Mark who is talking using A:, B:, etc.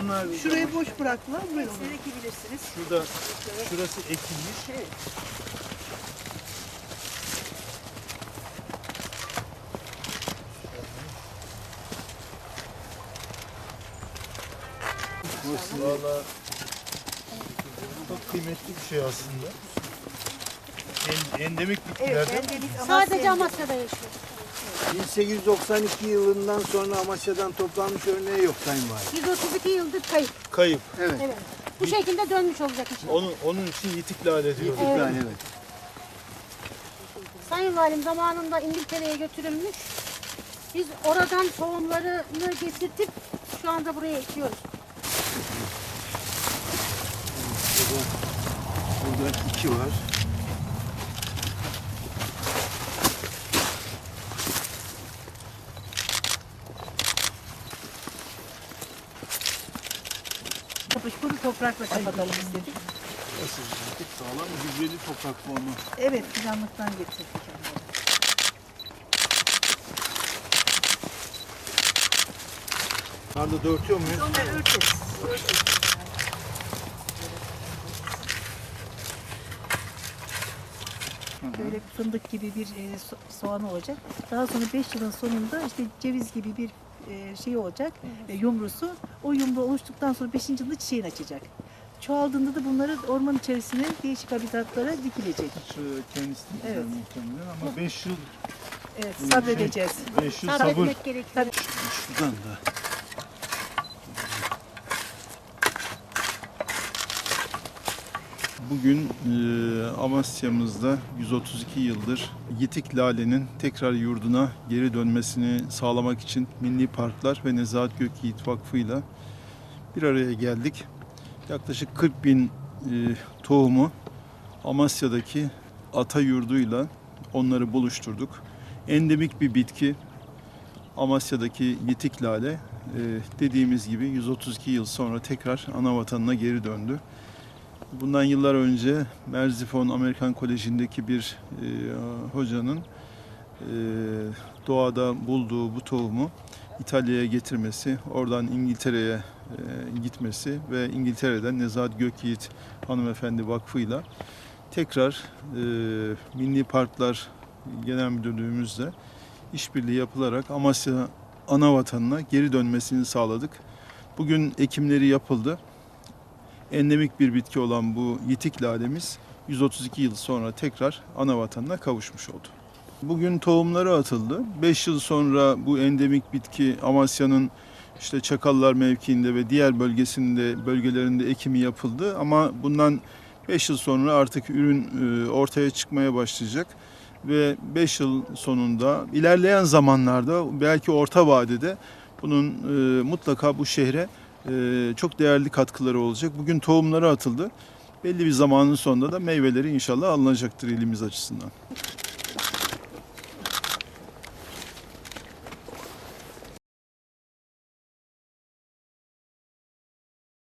A: mavi.
B: Şurayı boş bıraktılar. Buyurun.
C: Hepsini ekebilirsiniz.
D: Şurada şurası ekilmiş.
C: Evet.
D: Valla çok kıymetli bir şey aslında. En, endemik
C: Evet,
D: bitkilerden.
C: endemik
E: Sadece
C: Amasya.
E: Amasya'da yaşıyor.
A: 1892 yılından sonra Amasya'dan toplanmış örneği yok Sayın Valim.
E: 132 yıldır kayıp.
D: Kayıp.
A: Evet.
E: Evet. Bu şekilde dönmüş olacak inşallah.
D: Onun, onun için yitik lale diyor.
A: Yitik lale evet.
E: Sayın Valim zamanında İngiltere'ye götürülmüş. Biz oradan tohumlarını getirtip şu anda buraya ekiyoruz.
A: Burada, burada iki var.
B: Kapış kuru toprakla kapatalım istedik.
D: Nasıl yitik sağlam gübreli toprak formu.
B: Evet, planlıktan getirdik. onları.
D: Arda da örtüyor muyuz?
B: Onları örteriz. Böyle fındık gibi bir e, so- soğan olacak. Daha sonra 5 yılın sonunda işte ceviz gibi bir e, şey olacak, e, yumrusu. O yumru oluştuktan sonra 5. yılda çiçeğini açacak. Çoğaldığında da bunları orman içerisine değişik habitatlara dikilecek.
D: Şu kendisi de güzel
B: Evet.
D: muhtemelen ama 5 yıl
B: Evet, sabredeceğiz.
D: 5 yıl sabır.
E: Sabretmek gerekiyor.
D: Şuradan da. Bugün e, Amasya'mızda 132 yıldır Yitik Lale'nin tekrar yurduna geri dönmesini sağlamak için Milli Parklar ve Nezahat Gökyiğit Vakfı'yla bir araya geldik. Yaklaşık 40 bin e, tohumu Amasya'daki ata yurduyla onları buluşturduk. Endemik bir bitki, Amasya'daki yitik lale e, dediğimiz gibi 132 yıl sonra tekrar ana vatanına geri döndü. Bundan yıllar önce Merzifon Amerikan Koleji'ndeki bir e, hocanın e, doğada bulduğu bu tohumu İtalya'ya getirmesi, oradan İngiltere'ye e, gitmesi ve İngiltere'den Nezahat Gökyiğit Hanımefendi Vakfı'yla tekrar e, Milli Parklar Genel Müdürlüğümüzle işbirliği yapılarak Amasya ana vatanına geri dönmesini sağladık. Bugün ekimleri yapıldı. Endemik bir bitki olan bu yitik lalemiz 132 yıl sonra tekrar ana vatanına kavuşmuş oldu. Bugün tohumları atıldı. 5 yıl sonra bu endemik bitki Amasya'nın işte Çakallar mevkiinde ve diğer bölgesinde bölgelerinde ekimi yapıldı ama bundan 5 yıl sonra artık ürün e, ortaya çıkmaya başlayacak ve 5 yıl sonunda ilerleyen zamanlarda belki orta vadede bunun e, mutlaka bu şehre e, çok değerli katkıları olacak. Bugün tohumları atıldı. Belli bir zamanın sonunda da meyveleri inşallah alınacaktır ilimiz açısından.